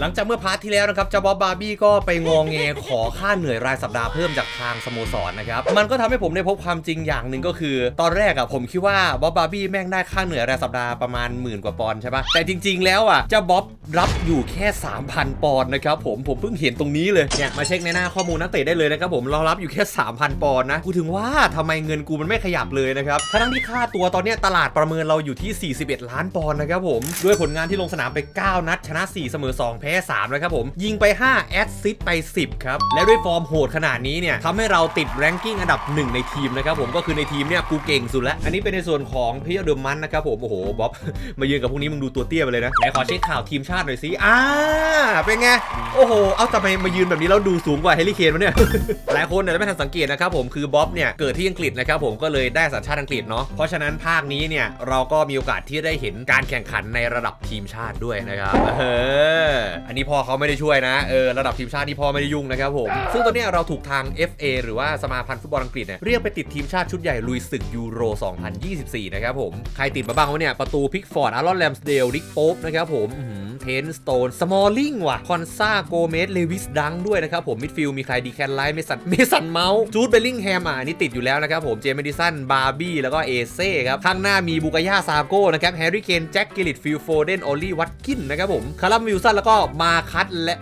หลังจากเมื่อพาร์ทที่แล้วนะครับเจ้าบ๊อบบาร์บี้ก็ไปงองแงขอค่าเหนื่อยรายสัปดาห์เพิ่มจากทางสโมสรนะครับ มันก็ทำให้ผมได้พบความจริงอย่างหนึ่งก็คือ ตอนแรกอะผมคิดว่าบ๊อบบาร์บี้แม่งได้ค่าเหนื่อยรายสัปดาห์ประมาณหมื่นกว่าปอนใช่ปะแต่จริง ๆ แล้วอะเจ้าบ๊อบรับอยู่แค่ 3,000 ปอนนะครับผมผมเพิ่งเห็นตรงนี้เลยเนี่ยมาเช็คในหน้าข้อมูลนักเตะได้เลยนะครับผมเรารับอยู่แค่ 3,000 ปอนนะกูถึงว่าทำไมเงินกูมันไม่ขยับเลยนะครับทั้งที่ค่าตัวตอนเนี้ยตลาดประเมินเราอยู่ที่ 41 ล้านปอนนะครับผมด้วยผลงานที่ลงสนามไป 9 นัดชนะ 4 เสมอ 2แพ้3นะครับผม ยิงไป 5 แอดซิสไป 10 ครับ และด้วยฟอร์มโหดขนาดนี้เนี่ยทำให้เราติดแรงกิ้งอันดับ 1 ในทีมนะครับผมก็คือในทีมเนี่ยกูเก่งสุดแล้ว อันนี้เป็นในส่วนของพี่เดอร์มันนะครับผมโอ้โหบ๊อบมายืนกับพวกนี้มึงดูตัวเตี้ยไปเลยนะไหนขอเช็คข่าวทีมชาติหน่อยสิอ่าเป็นไงโอ้โหเอาทำไมมายืนแบบนี้แล้วดูสูงกว่าเฮลิเคนวะเนี่ยหลายคนเนี่ยไม่ทันสังเกตนะครับผมคือบ๊อบเนี่ยเกิดที่อังกฤษนะครับผมก็เลยได้สัญชาติอังกฤษเนาะเพราะฉะนั้นภาคนี้เนี่ยเราก็มีโอกาสที่ได้เห็นการแข่งขันในระดับทีมชาติด้วยนะครับเอออันนี้พ่อเขาไม่ได้ช่วยนะ เออ ระดับทีมชาติที่พ่อไม่ได้ยุ่งนะครับผม ซึ่งตอนนี้เราถูกทาง FA หรือว่าสมาพันธ์ฟุตบอลอังกฤษเนี่ยเรียกไปติดทีมชาติชุดใหญ่ลุยศึกยูโร 2024 นะครับผม ใครติดมาบ้างวะเนี่ย ประตูพิกฟอร์ดอารอนแลมสเดลดิกโป๊ปนะครับผมเทนสโตนสมอลลิงว่ะ คอนซาโกเมสเลวิสดังด้วยนะครับผมมิดฟิลมีใครดีแคนไลท์เมสันเมสันเมาส์จูดเบลลิงแฮมอะอันนี่ติดอยู่แล้วนะครับผมเจมส์เมดิสันบาร์บี้แล้วก็เอเซ่ครับข้างหน้ามีบุกายาซาโก้นะครับแฮร์รี่เคนแจ็คกิลิตฟิลโฟเดนออลลี่วัตกินนะครับผมคารัมวิลสันแล้วก็มาคัตและ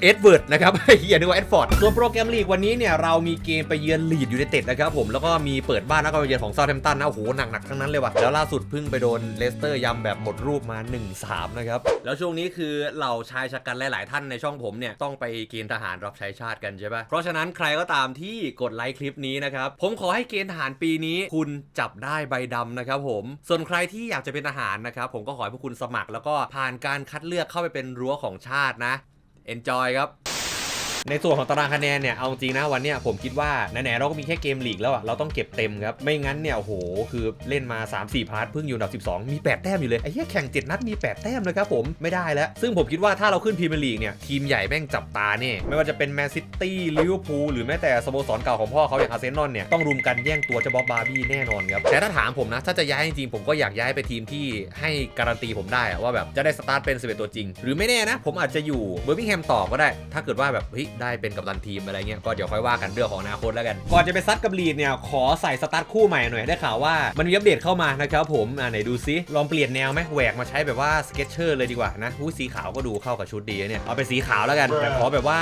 เอ็ดเวิร์ดนะครับอย่านึกว่าเอ็ดฟอร์ดส่วนโปรแกรมลีกวันนี้เนี่ยเรามีเกมไปเยือนลีดยูไนเต็ดนะครับผมแล้วก็มีเปิดบ้านแล้วก็ไปเยือนของซา u t แ a มตันนะโอ้โหหนักๆทั้งนั้นเลยว่ะแล้วล่าสุดเพิ่งไปโดนเลสเตอร์ยำแบบหมดรูปมา 1-3 นะครับ แล้วช่วงนี้คือเหล่าชายชะกันหลาย ๆ ท่านในช่องผมเนี่ยต้องไปเกณฑ์ทหารรับใช้ชาติกันใช่ปะเพราะฉะนั้นใครก็ตามที่กดไลค์คลิปนี้นะครับผมขอให้เกณฑ์ทหารปีนี้คุณจับได้ใบดำนะครับผมส่วนใครที่อยากจะเป็นทหารนะครับผมก็ขอให้พวกคุณสมัครแล้วก็ผ่านการคัดเลือกเข้าไปเป็นรั้วของของชาตินะ enjoy ครับ ในส่วนของตารางคะแนนเนี่ย เอาจริงนะวันเนี้ยผมคิดว่าไหนๆเราก็มีแค่เกมลีกแล้วอะเราต้องเก็บเต็มครับ ไม่งั้นเนี่ยโอ้โห คือเล่นมา 3-4 พาร์ทเพิ่งอยู่อันดับ 12 มี 8 แต้มอยู่เลยไอ้เหี้ยแข่ง 7 นัดมี 8 แต้มเลยครับผมไม่ได้แล้ว ซึ่งผมคิดว่าถ้าเราขึ้นพรีเมียร์ลีกเนี่ยทีมใหญ่แม่งจับตาเนี่ยไม่ว่าจะเป็นแมนซิตี้ลิเวอร์พูลหรือแม้แต่สโมสรเก่าของพ่อเขาอย่างอาร์เซนอลเนี่ยต้องรุมกันแย่งตัวเจ้าบ๊อบบาร์บี้แน่นอนครับแต่ถ้าถามผมนะถ้าจะย้ายจริงผมก็อยากย้ายไปทีมที่ให้การันตีผมได้อะว่าแบบจะได้สตาร์ทเป็น11ตัวจริง หรือไม่แน่นะ ผมอาจจะอยู่เบอร์มิงแฮมต่อก็ได้ ถ้าเกิดว่าแบบเฮ้ยได้เป็นกัปตันทีมอะไรเงี้ยก็เดี๋ยวค่อยว่ากันเรื่องของอนาคตแล้วกัน ก่อนจะไปซัดกับลีดเนี่ยขอใส่สตาร์ทคู่ใหม่หน่อยได้ข่าวว่ามันมีอัปเดตเข้ามานะครับผมอ่าไหนดูซิลองเปลี่ยนแนวไหมแหวกมาใช้แบบว่าสเก็ตเชอร์เลยดีกว่านะผู้สีขาวก็ดูเข้ากับชุดดีนะเนี่ยเอาเป็นสีขาวแล้วกันแต่ขอแบบว่า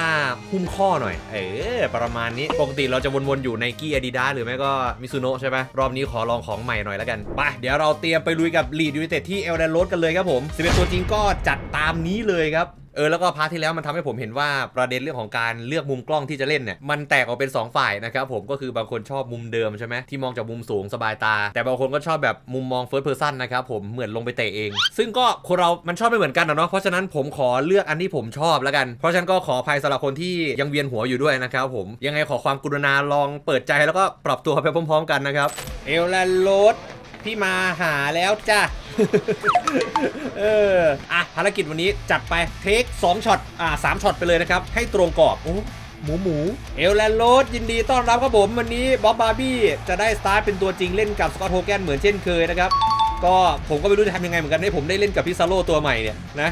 หุ้มข้อหน่อย เออประมาณนี้ปกติเราจะวนๆอยู่ในกี้อาดิดาหรือไม่ก็มิซูโนะใช่ไหมรอบนี้ขอลองของใหม่หน่อยแล้วกันไปเดี๋ยวเราเตรียมไปลุยกับลีดยูไนเต็ดที่เอลเดนโรดกันเลยครับผม11ตัวจริงก็จัดตามนี้เลยครับ เออแล้วก็พาร์ทที่แล้วมันทำให้ผมเห็นว่าประเด็นเรื่องของการเลือกมุมกล้องที่จะเล่นเนี่ยมันแตกออกเป็น 2 ฝ่ายนะครับผมก็คือบางคนชอบมุมเดิมใช่ไหมที่มองจากมุมสูงสบายตา แต่บางคนก็ชอบแบบมุมมอง first person นะครับผมเหมือนลงไปเตะเอง ซึ่งก็คนเรามันชอบไม่เหมือนกันนะเนาะเพราะฉะนั้นผมขอเลือกอันที่ผมชอบแล้วกัน เพราะฉะนั้นก็ขออภัยสำหรับคนที่ยังเวียนหัวอยู่ด้วยนะครับผมยังไงขอความกรุณาลองเปิดใจแล้วก็ปรับตัวไปพร้อม ๆ กันนะครับเอลแลนโรด พี่มาหาแล้วจ้ะเออ อะภารกิจวันนี้จัดไปเทค2ช็อต อ่า3ช็อตไปเลยนะครับ ให้ตรงกรอบโอ้หมูหมูเอลแลนโรดยินดีต้อนรับครับผม วันนี้บ๊อบบาร์บี้จะได้สตาร์ทเป็นตัวจริงเล่นกับสกอตโฮแกนเหมือนเช่นเคยนะครับ ก็ผมก็ไม่รู้จะทำยังไงเหมือนกันให้ผมได้เล่นกับพิซาโลตัวใหม่เนี่ยนะ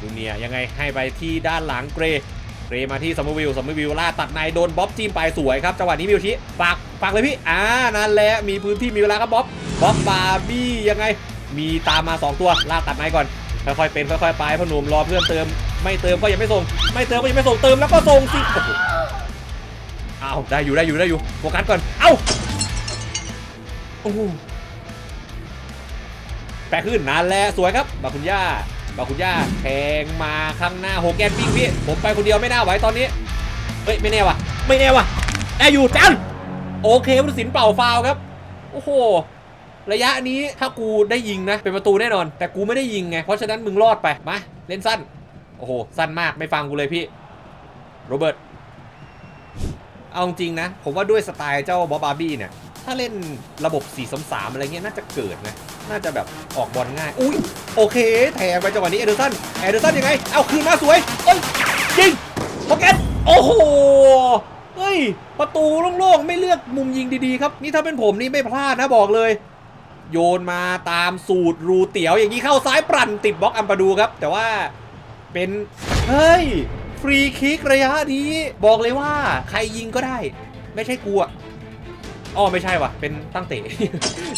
ดูเนี่ยยังไงให้ไปที่ด้านหลังเกรย์เกรย์มาที่ซัมเมอร์วิลซัมเมอร์วิลล่าตัดในโดนบ๊อบจิ้มไปสวยครับจังหวะนี้มิวชิฝาก ฝากเลยพี่ อ่า นั่นแหละ มีพื้นที่มีเวลาครับบ๊อบ บ๊อบบาร์บี้ยังไง มีตามมา 2 ตัว ลากตัดไม้ก่อน ค่อยๆเป็นค่อยๆไปพอหนุ่มรอเพื่อนเติม ไม่เติมก็ยังไม่ส่ง ไม่เติมก็ยังไม่ส่ง เติมแล้วก็ส่งสิเอาได้อยู่ได้อยู่ได้อยู่ โฟกัสก่อน เอ้า โอ้โหแปะขึ้นนานแล้วสวยครับบาคุณย่าบาคุณย่าแทงมาข้างหน้าโฮแกนปิ้งพี่ ผมไปคนเดียวไม่น่าไหวตอนนี้ เฮ้ยไม่แน่ว่ะ ไม่แน่ว่ะได้อยู่จัน โอเคผู้ตัดสินเป่าฟาวครับ โอ้โห ระยะนี้ถ้ากูได้ยิงนะ เป็นประตูแน่นอน แต่กูไม่ได้ยิงไง เพราะฉะนั้นมึงรอดไปมาเล่นสั้น โอ้โห สั้นมากไม่ฟังกูเลยพี่ โรเบิร์ต เอาจริงนะ ผมว่าด้วยสไตล์เจ้าบอบบาร์บี้เนี่ย ถ้าเล่นระบบ4-3-3อะไรเงี้ยน่าจะเกิดนะ น่าจะแบบออกบอลง่าย อุ้ยโอเคแถมไปจังหวะนี้เอเดอร์สัน เอเดอร์สันยังไง เอาคืนมาสวย เอ้ยยิงโอเคโอ้โห เฮ้ย ประตูโล่งๆ ไม่เลือกมุมยิงดีๆ ครับ นี่ถ้าเป็นผมนี่ไม่พลาดนะบอกเลย โยนมาตามสูตรรูเตี๋ยวอย่างนี้เข้าซ้ายปรั่นติดบล็อกอัมปาดูครับ แต่ว่าเป็นเฮ้ยฟรีคิกระยะนี้บอกเลยว่าใครยิงก็ได้ ไม่ใช่กูอะอ๋อไม่ใช่ว่ะ เป็นตั้งเตะ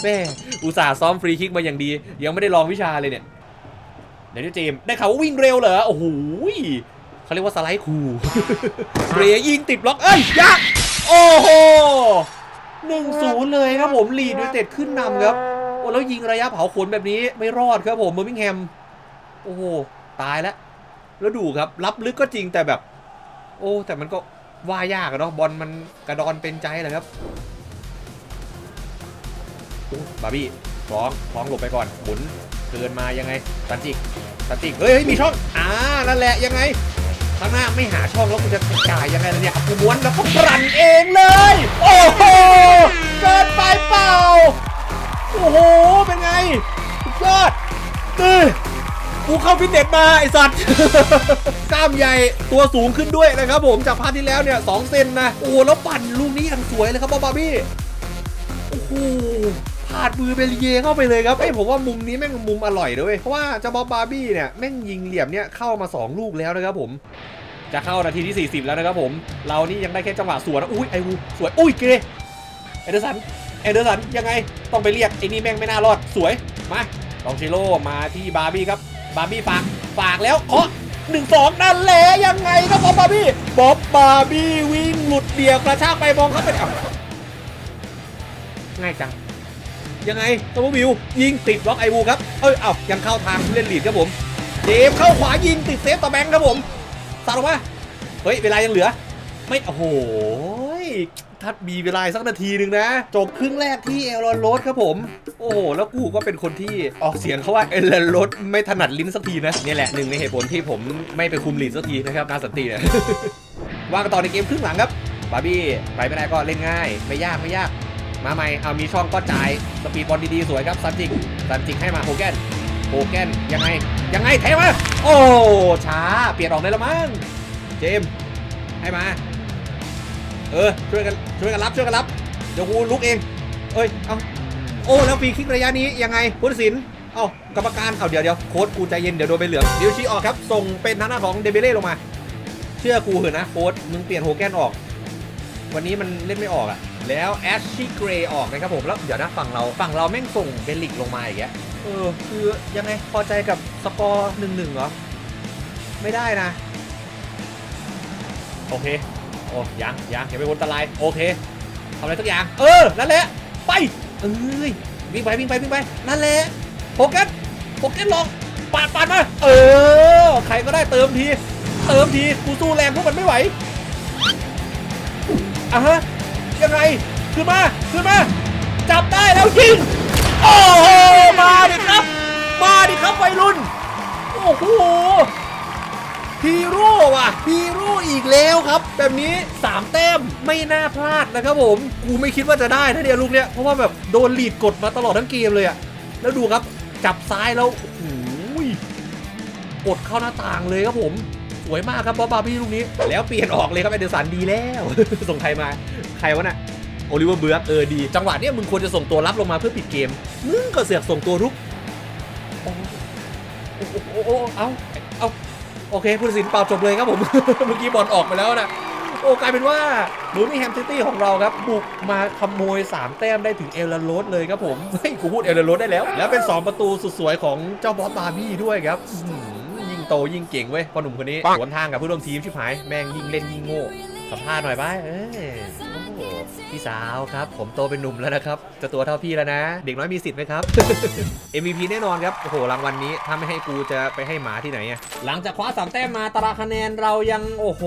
แม่อุตส่าห์ซ้อมฟรีคิกมาอย่างดี ยังไม่ได้ลองวิชาเลยเนี่ยเดี๋ยวเจมได้ข่าวว่าวิ่งเร็วเหรอโอ้โห เขาเรียกว่าสไลด์คูลเรยิงติดบล็อกเอ้ยยักษ์โอ้โหหนึ่งศูนย์เลยครับผมลีดด้วยเต็ดขึ้นนำครับโอ้แล้วยิงระยะเผาขนแบบนี้ไม่รอดครับผมเบอร์มิงแฮมโอ้โหตายแล้ว แล้วดูครับรับลึกก็จริงแต่แบบ โอ้แต่มันก็ว่ายากอะเนาะบอลมันกระดอนเป็นใจเลยครับโอ้บาร์บี้คล้องคล้องหลบไปก่อนหมุนเกินมายังไงสันจิกสันจิกเฮ้ยเฮ้ยมีช่องอ่านั่นแหละยังไง ข้างหน้าไม่หาช่องแล้วกูจะจ่ายยังไงล่ะเนี่ยกูม้วนแล้วก็รันเองเลย โอ้โหเกินไปเปล่า โอ้โห เป็นไงสุดยอดเออกูเข้าฟิตเนสมาไอสัตว์ กล้ามใหญ่ตัวสูงขึ้นด้วยนะครับผมจากพาร์ทที่แล้วเนี่ยสองเซนนะ โอ้แล้วปั่นลูกนี้อย่างสวยเลยครับบาร์บี้ โอ้โห พาดมือเบลเยเข้าไปเลยครับเอ้ยผมว่ามุมนี้แม่งมุมอร่อยด้วยเพราะว่าเจ้าบ๊อบบาร์บี้เนี่ยแม่งยิงเหลี่ยมเนี่ยเข้ามา 2 ลูกแล้วนะครับผม จะเข้านาทีที่ 40 แล้วนะครับผม เรานี่ยังได้แค่จังหวะสวนนะอุ้ยไอวูสวยอุ้ยเกรเอเดอร์สันเอเดอร์สันยังไงต้องไปเรียกไอ้นี่แม่งไม่น่ารอดสวยมาลองเชโร่มาที่บาร์บี้ครับบาร์บี้ฝากฝากแล้วเคาะหนึ่งสองนั่นแหละยังไงครับบ๊อบบาร์บี้บ๊อบบาร์บี้วิ่งหลุดเดี่ยวกระชากไปมองเข้าไปเอ้าง่ายจัง ยังไงตัววิวยิงติดบล็อกไอวูครับ เอ้ยเอ้ายังเข้าทางผู้เล่นลีดครับผม เจมเข้าขวายิงติดเซฟต่อแบงค์ครับผมสาดออกมาเฮ้ยเวลายังเหลือ ไม่โอ้โหทัดมีเวลาสักนาทีหนึ่งนะ จบครึ่งแรกที่เอลอนโรสครับผม โอ้โห แล้วกูก็เป็นคนที่ออกเสียงเขาว่าเอลอนโรสไม่ถนัดลิ้นสักทีนะ นี่แหละหนึ่งในเหตุผลที่ผมไม่ไปคุมลีดสักทีนะครับนาสันติเนี่ยว่ากันต่อในเกมครึ่งหลังครับบาร์บี้ไปไม่ได้ก็เล่นง่าย ไม่ยากไม่ยาก มาใหม่ เอามีช่องก็จ่าย สปีดบอลดีๆ สวยครับซันจิกซันจิกให้มาโฮแกนโฮแกนยังไง ยังไงเทมาโอ้ช้า เปลี่ยนออกเลยละมั้งเจมส์ให้มา เออ ช่วยกันช่วยกันรับช่วยกันรับ เดี๋ยวกูลุกเอง เอ้ย เอาโอ้ แล้วฟรีคิกระยะนี้ยังไงพุทธศิลป์เอ้ากรรมการ เอาเดี๋ยวเดี๋ยวโค้ดกูใจเย็น เดี๋ยวโดนใบเหลืองเดี๋ยวชี้ออกครับ ส่งเป็นทางหน้าของเดเบเล่ลงมา เชื่อกูเถอะนะโค้ดมึงเปลี่ยนโฮแกนออก วันนี้มันเล่นไม่ออกอะแล้วแอชชี่เกรย์ออกนะครับผมแล้วเดี๋ยวนะฝั่งเราฝั่งเราแม่งส่งเบลลิกลงมาอีกแกเออคือยังไงพอใจกับสกอร์หนึ่งหนึ่งเหรอ ไม่ได้นะ โอเค โอ้ยังยังอย่าไปวนตะไลโอเคทำอะไรสักอย่าง เออ นั่นแหละ ไป เอ้ย วิ่งไป วิ่งไป วิ่งไป นั่นแหละ โฟกัส โฟกัสลองปาดปาดมา เออ ใครก็ได้เติมที เติมที กูสู้แรงพวกมันไม่ไหว อะฮะยังไงขึ้นมาขึ้นมา จับได้แล้วยิงโอ้โหมาดิครับ มาดิครับวัยรุ่น โอ้โหฮีโร่ว่ะฮีโร่อีกแล้วครับ แบบนี้ 3 แต้มไม่น่าพลาดนะครับผม กูไม่คิดว่าจะได้นะเนี่ยลูกเนี้ยเพราะว่าแบบโดนลีดกดมาตลอดทั้งเกมเลยอะแล้วดูครับ จับซ้ายแล้วโอ้โหยกดเข้าหน้าต่างเลยครับผม วยมากครับบอบบาร์บี้ลูกนี้ แล้วเปลี่ยนออกเลยครับเอเดอร์สันดีแล้ว ส่งใครมา ใครวะน่ะโอลิเวอร์เบือกเออดี จังหวะเนี้ยมึงควรจะส่งตัวรับลงมาเพื่อปิดเกม มึงก็เสือกส่งตัวรุกโอ้โอ้โหโอ้โหเอาเอาโอเคผู้ตัดสินเปล่าจบเลยครับผม เมื่อกี้บอลออกไปแล้วนะโอ้กลายเป็นว่าบอร์มิแฮมซิตี้ของเราครับ บุกมาขโมย 3 แต้มได้ถึงเอลโรสเลยครับผมเฮ้ยกูพูดเอลโรสได้แล้ว แล้วเป็น 2 ประตูสุดสวยของเจ้าบอสบาร์บี้ด้วยครับ โตยิงเก่งเว้ยพ่อหนุ่มคนนี้สวนทางกับเพื่อนร่วมทีมชิบหายแม่งยิงเล่นยิงโง่สัมภาษณ์หน่อยไปเอ้ยโอ้โห พี่สาวครับ ผมโตเป็นหนุ่มแล้วนะครับ จะตัวเท่าพี่แล้วนะ เด็กน้อยมีสิทธิ์ไหมครับ MVP แน่นอนครับ โอ้โห รางวัลนี้ ถ้าไม่ให้กูจะไปให้หมาที่ไหนอะหลังจากคว้าสามแต้มมาตารางคะแนนเรายัง โอ้โห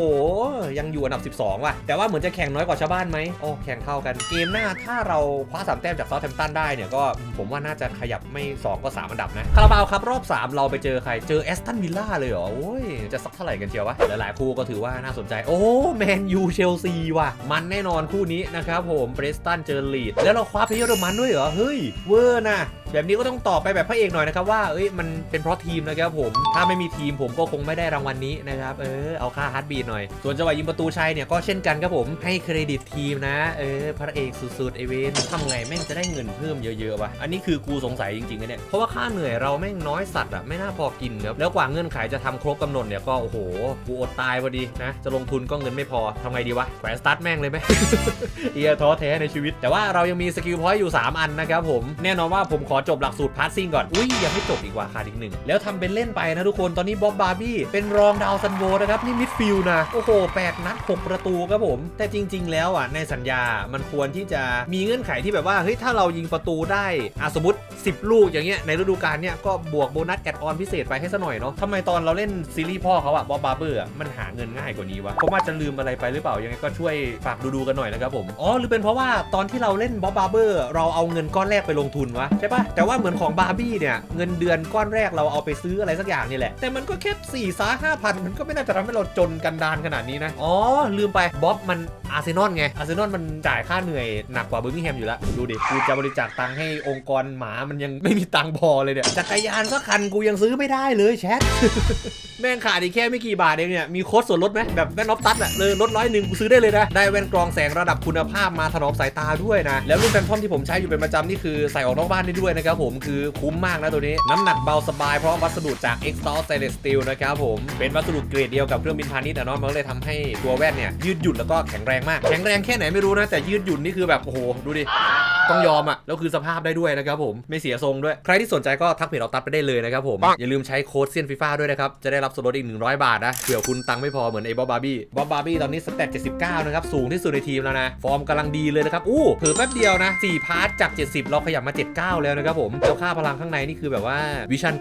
ยังอยู่อันดับ 12 ว่ะ แต่ว่าเหมือนจะแข่งน้อยกว่าชาวบ้านไหมโอ้ แข่งเท่ากัน เกมหน้าถ้าเราคว้าสามแต้มจากซา u แ h ม m ตันได้เนี่ย ก็ผมว่าน่าจะขยับไม่ 2 ก็ 3 อันดับนะ คาราบาวครับรอบ 3 เราไปเจอใคร เจอแอสตันวิลล่าเลยเหรอ โอ้ย จะสักเท่าไหร่กันเชียววะ หลายๆคู่ก็ถือว่าน่าสนใจ โอ้ แมนยู เชลซีว่ะ มันแน่นอนคู่นี้นะครับผมเบรสตันเจอลีดแล้วเราคว้าเพลเยอรมันด้วยเหรอเฮ้ยเวอร์นะ แบบนี้ก็ต้องตอบไปแบบพระเอกหน่อยนะครับว่าเอ้ยมันเป็นเพราะทีมนะครับผมถ้าไม่มีทีมผมก็คงไม่ได้รางวัลนี้นะครับเออเอาค่าฮาร์ดบีทหน่อยส่วนจังหวะยิงประตูชัยเนี่ยก็เช่นกันครับผมให้เครดิตทีมนะเออพระเอกสุดๆไอเวนทำไงแม่งจะได้เงินเพิ่มเยอะๆวะอันนี้คือกูสงสัยจริงๆนะเนี่ยเพราะว่าค่าเหนื่อยเราแม่งน้อยสัตว์อะไม่น่าพอกินครับแล้วกว่าเงื่อนไขจะทำครบกำหนดเนี่ยก็โอ้โหกูอดตายพอดีนะจะลงทุนก็เงินไม่พอทำไงดีวะแขวนสตาร์ทแม่งเลยไหมเอียท้อแท้ในชีวิต แต่ว่าเรายังมีสกิลพอยต์อยู่ 3 อันนะครับผมแน่นอนว่าผมขอจบหลักสูตรพาสซิ่งก่อน อุ้ยยังไม่จบอีกว่าขาดอีกหนึ่ง แล้วทำเป็นเล่นไปนะทุกคน ตอนนี้บ๊อบบาร์บี้เป็นรองดาวซันโวนะครับ นี่มิดฟิลด์นะ โอ้โห8นัด 6 ประตูครับผม แต่จริง ๆ แล้วอะในสัญญา มันควรที่จะมีเงื่อนไขที่แบบว่า เฮ้ย ถ้าเรายิงประตูได้อะสมมติ 10 ลูกอย่างเงี้ย ในฤดูกาลเนี้ยก็บวกโบนัสแอดออนพิเศษไปให้ซะหน่อยเนาะทำไมตอนเราเล่นซีรีส์พ่อเขาอะบ๊อบบาร์เบอร์มันหาเงินง่ายกว่านี้วะผมอาจจะลืมอะไรไปหรือเปล่า ยังไงก็ช่วยฝากดูๆกันหน่อยนะครับผม อ๋อ หรือเป็นเพราะว่าตอนที่เราเล่นบ๊อบบาร์เบอร์เราเอาเงินก้อนแรกไปลงทุนวะใช่ปะแต่ว่าเหมือนของบาร์บี้เนี่ยเงินเดือนก้อนแรกเราเอาไปซื้ออะไรสักอย่างนี่แหละ แต่มันก็แค่4ี่สาห้าพันมันก็ไม่น่าจะทำให้เราจนกันดานขนาดนี้นะ อ๋อ ลืมไปบ๊อบมัน อาร์เซนอลไง อาร์เซนอลมันจ่ายค่าเหนื่อยหนักกว่าเบอร์มิงแฮมอยู่แล้ว ดูดิ กูจะบริจาคตังค์ให้องค์กรหมา มันยังไม่มีตังค์พอเลยเนี่ย จักรยานสักคันกูยังซื้อไม่ได้เลยแชท แม่งขาดอีกแค่ไม่กี่บาทเองเนี่ย มีโค้ดส่วนลดไหมแบบแว่นออฟตัดอะเลยลดร้อยหนึ่งกูซื้อได้เลยนะ ได้แว่นกรองแสงระดับคุณภาพมาถนอมสายตาด้วยนะ แล้วรุ่นแฟนทอมที่ผมใช้อยู่เป็นประจำนี่คือใส่ออกนอกบ้านได้ด้วยนะครับผม คือคุ้มมากนะตัวนี้ น้ำหนักเบาสบายเพราะวัสดุจาก e x t o r Stainless Steel นะครับผม เป็นวัสดุเกรดเดียวกับเครื่องบินพาณิชย์อะเนาะ มันก็เลยทำให้ตัวแว่นเนี่ยยืดหยุ่นแล้วก็แข็งแรงมาก แข็งแรงแค่ไหนไม่รู้นะ แต่ยืดหยุ่นนี่คือแบบ โอ้โห ดูดิ ต้องยอมอะ แล้วคือสภาพได้ด้วยนะครับผม ไม่เสียทรงด้วย ใครที่สนใจก็ทักเพจเราตัดไปได้เลยนะครับผม อย่าลืมใช้โค้ดเซียนฟีฟ่าด้วยนะครับ จะได้รับส่วนลดอีก 100 บาทนะเผื่อคุณตังค์ไม่พอเหมือนไอ้บ๊อบบาร์บี้ บ๊อบบาร์บี้ตอนนี้สเตต79 นะครับ สูงที่สุดในทีมแล้วนะ ฟอร์มกำลังดีเลยนะครับ อู้เผื่อแป๊บเดียวนะ4พาร์ทจาก 70 เราขยับมา 79 แล้วนะครับผมแล้วค่าพลังข้างในนี่คือแบบว่าวิชั่น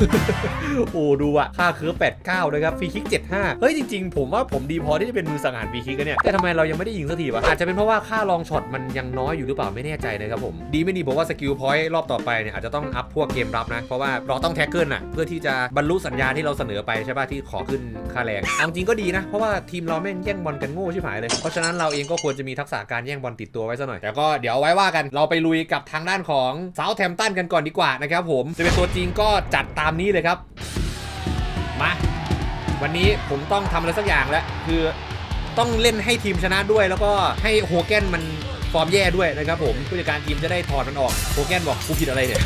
99 โอ้ดูอะค่าเคิร์ฟ89นะครับฟรีคิก75 เฮ้ยจริง ๆ ผมว่าผมดีพอที่จะเป็นมือสังหารฟรีคิกกันเนี่ยแต่ทำไมเรายังไม่ได้ยิงสักทีวะอาจจะเป็นเพราะว่าค่าลองช็อตมันยังน้อยอยู่หรือเปล่าไม่แน่ใจนะครับผม ดีไม่ดีผมว่าสกิลพอยต์รอบต่อไปเนี่ยอาจจะต้องอัพพวกเกมรับนะ เพราะว่าเราต้องแท็กเกิลน่ะเพื่อที่จะบรรลุสัญญาที่เราเสนอไปใช่ป่ะที่ขอขึ้นค่าแรงเอาจริงก็ดีนะ เพราะว่าทีมเราแม่งแย่งบอลกันโง่ชิบหายเลย เพราะฉะนั้นเราเองก็ควรจะมีทักษะการแย่งบอลติดตัวไว้ซะหน่อย แต่ก็เดี๋ยวไว้ว่ากันเราไปลุยกับทางด้านของเซาแ a มตันกันก่อนดีกว่านะครับผมจะเป็นตัวจริงก็จัดตามนี้เลยครับมาวันนี้ผมต้องทำอะไรสักอย่างแล้วคือ ต้องเล่นให้ทีมชนะด้วย แล้วก็ให้โฮแกนมันฟอร์มแย่ด้วยนะครับผมผู้จัดการทีมจะได้ถอดมันออกโฮแกนบอกกูผิดอะไรเนี่ย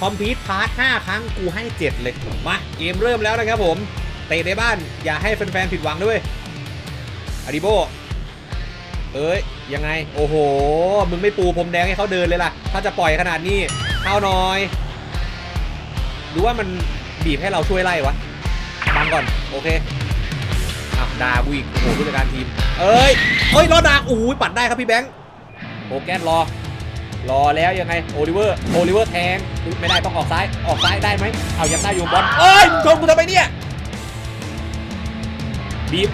คอมพีทพาร์ท5ครั้งกูให้ 7 เลย มาเกมเริ่มแล้วนะครับผมเตะในบ้านอย่าให้แฟนๆผิดหวังด้วยอาริโบเอ้ยยังไง โอ้โห มึงไม่ปูพรมแดงให้เขาเดินเลยล่ะ ถ้าจะปล่อยขนาดนี้เข้าน่อยหรือว่ามันบีบให้เราช่วยไล่วะบังก่อน โอเค ด่ากูอีกโอ้โหผู้จัดการทีม เอ้ยเอ้ยรอดาโอ้ยปัดได้ครับพี่แบงค์โอแกนรอ รอแล้วยังไงโอลิเวอร์โอลิเวอร์แทงไม่ได้ต้องออกซ้ายออกซ้ายได้ไหมเอายังได้อยู่บอลเอ้ยชนกูทำไมเนี่ยบีบ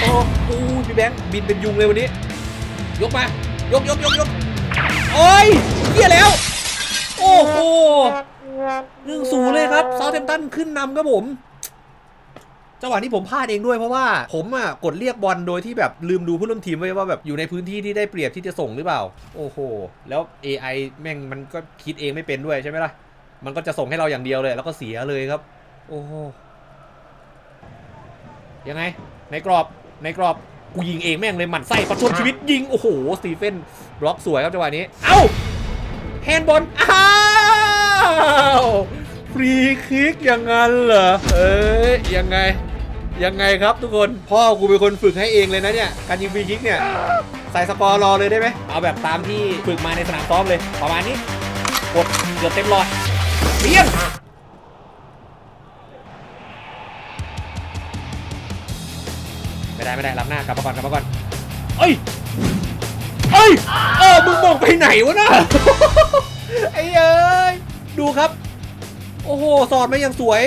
โอ้โหพี่แบงค์บินเป็นยุงเลยวันนี้ ยกมายกยกยกยกโอ้ยเหี้ยแล้ว โอ้โหหนึ่งศูนย์เลยครับเซาเทมตันขึ้นนำครับผม จังหวะนี้ผมพลาดเองด้วยเพราะว่าผมอะกดเรียกบอลโดยที่แบบลืมดูผู้ร่วมทีมไว้ว่าแบบอยู่ในพื้นที่ที่ได้เปรียบที่จะส่งหรือเปล่า โอ้โห แล้ว AI แม่งมันก็คิดเองไม่เป็นด้วยใช่ไหมล่ะ มันก็จะส่งให้เราอย่างเดียวเลย แล้วก็เสียเลยครับ โอ้โห ยังไง ในกรอบ ในกรอบ กูยิงเองแม่งเลยหมั่นไส้ประชดชีวิตยิง โอ้โห สตีเฟนบล็อกสวยครับจังหวะนี้ เอ้า แฮนด์บอล อ้าวฟรีคิกอย่างนั้นเหรอ เอ้ยยังไง ยังไงครับทุกคนพ่อกูเป็นคนฝึกให้เองเลยนะเนี่ยการยิงฟรีคิกเนี่ยใส่สกอร์รอเลยได้ไหมเอาแบบตามที่ฝึกมาในสนามซ้อมเลยประมาณนี้กดเกือบเต็มหลอดเปี้ยงไม่ได้ไม่ได้รับหน้ากลับมาก่อนกลับมาก่อนเอ้ยเอ้ยเออมึงมองไปไหนวะน่ะไอ้เอ้ยดูครับ โอ้โหสอดมาอย่างสวย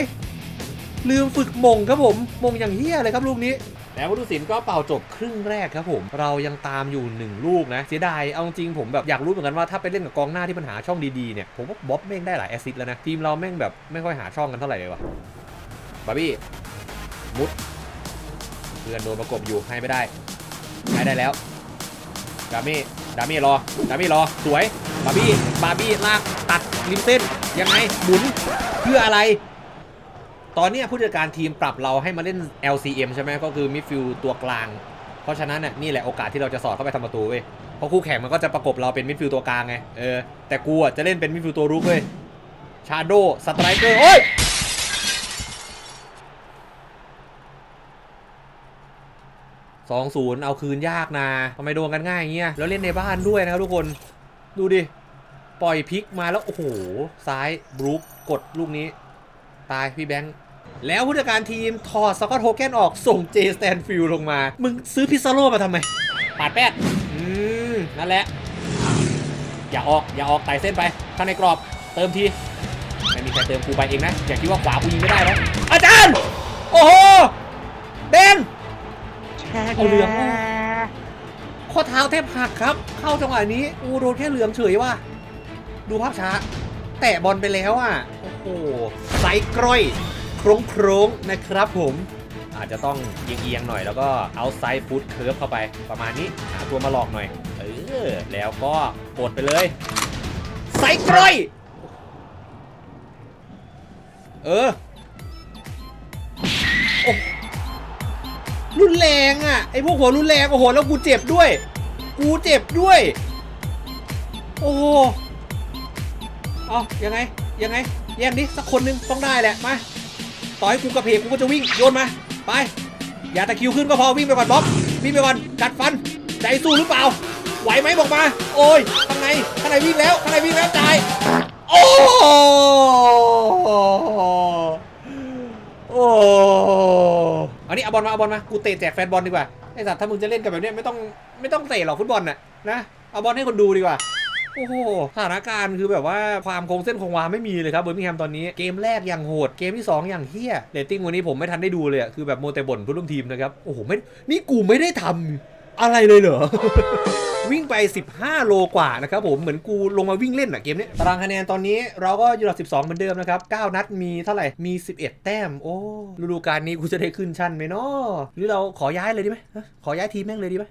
ลืมฝึกมงครับผม มงอย่างเฮี้ยเลยครับลูกนี้แล้ววัตุศิลป์ก็เป่าจบครึ่งแรกครับผม เรายังตามอยู่หนึ่งลูกนะ เสียดาย เอาจริงผมแบบอยากรู้เหมือนกันว่าถ้าไปเล่นกับกองหน้าที่ปัญหาช่องดีๆเนี่ย ผมว่าบ๊อบแม่งได้หลายแอซิสแล้วนะ ทีมเราแม่งแบบไม่ค่อยหาช่องกันเท่าไหร่เลยวะบาร์บี้มุดเพื่อนโดนประกบอยู่ให้ไม่ได้ให้ได้แล้วดามี่ดามี่รอดามี่รอสวยบาร์บี้บาร์บี้ลากตัดริมเส้นยังไงหมุนเพื่ออะไร ตอนนี้ผู้จัดการทีมปรับเราให้มาเล่น LCM ใช่ไหมก็คือมิดฟิลตัวกลาง เพราะฉะนั้นน่ะนี่แหละโอกาสที่เราจะสอดเข้าไปทำประตูเว้ยเพราะคู่แข่งมันก็จะประกบเราเป็นมิดฟิลตัวกลางไงเออแต่กูอะจะเล่นเป็นมิดฟิลตัวรุกเว้ยชาโดสไตรเกอร์โอ้ยสองศูนย์เอาคืนยากนะทำไมโดนกันง่ายอย่างเงี้ยแล้วเล่นในบ้านด้วยนะครับทุกคนดูดิ ปล่อยพลิกมาแล้ว โอ้โห ซ้ายบรูคกดลูกนี้ ตายพี่แบงค์แล้วผู้จัดการทีมถอดสกอตโฮเกนออกส่งเจสแตนฟิลลงมา มึงซื้อพิซซาโร่มาทำไม ปาดแป๊ดอืม นั่นแหละ อย่าออกอย่าออกไต่เส้นไปข้างในกรอบเติมทีไม่มีใครเติมกูไปเองนะ อย่าคิดว่าขวากูยิงไม่ได้แล้วอาจารย์ โอ้โหเบนเอาเหลืองออกข้อเท้าแทบหักครับ เข้าจังหวะนี้อูโดนแค่เหลืองเฉยว่ะดูภาพช้า แตะบอลไปแล้วอะ โอ้ไซส์กร้อยโครงโครงๆนะครับผมอาจจะต้องเอียงๆหน่อยแล้วก็เอาไซด์ฟุตเคิร์ฟเข้าไปประมาณนี้หาตัวมาหลอกหน่อย เออ แล้วก็กดไปเลย ไซส์กร้อยเออรุนแรงอะ ไอพวกหัวรุนแรงโอ้โหแล้วกูเจ็บด้วย กูเจ็บด้วย โอ้โหเอายังไง ยังไง ย่งดิสักคนหนึงต้องได้แหละมาต่อให้กูกระเพกกูก็จะวิ่งโยนมาไปอย่าตะคิวขึ้นก็พอวิ่งไปก่อนบ๊อบวิ่งไปก่อนกัดฟันใจสู้หรือเปล่า ไหวไหมบอกมา โอ้ยข้างในข้างในวิ่งแล้วข้างในวิ่งแล้วจ่ายโอ้โอ้อานี่เอาบอลมาเอาบอลมากูเตะแจกแฟนบอลดีกว่าไอสัตว์ถ้ามึงจะเล่นกับแบบนี้ไม่ต้องไม่ต้องเตะหรอกฟุตบอลน่ะนะเอาบอลให้คนดูดีกว่า โอ้โหสถานการณ์คือแบบว่าความคงเส้นคงวาไม่มีเลยครับเบอร์มิงแฮมตอนนี้เกมแรกอย่างโหดเกมที่ 2 อย่างเฮี้ยเรตติ้งวันนี้ผมไม่ทันได้ดูเลยคือแบบโมวแต่บ่นผู้ร่วมทีมนะครับโอ้โหไม่นี่กูไม่ได้ทำอะไรเลยเหรอวิ่งไป 15 โลกว่านะครับผมเหมือนกูลงมาวิ่งเล่นอะเกมนี้ตารางคะแนนตอนนี้เราก็อยู่อันดับ 12 เหมือนเดิมนะครับ 9 นัดมีเท่าไหร่ มี 11 แต้ม โอ้ฤดูกาลนี้กูจะได้ขึ้นชั้นไหมเนาะหรือเราขอย้ายเลยดีไหมขอย้ายทีมแม่งเลยดีไหม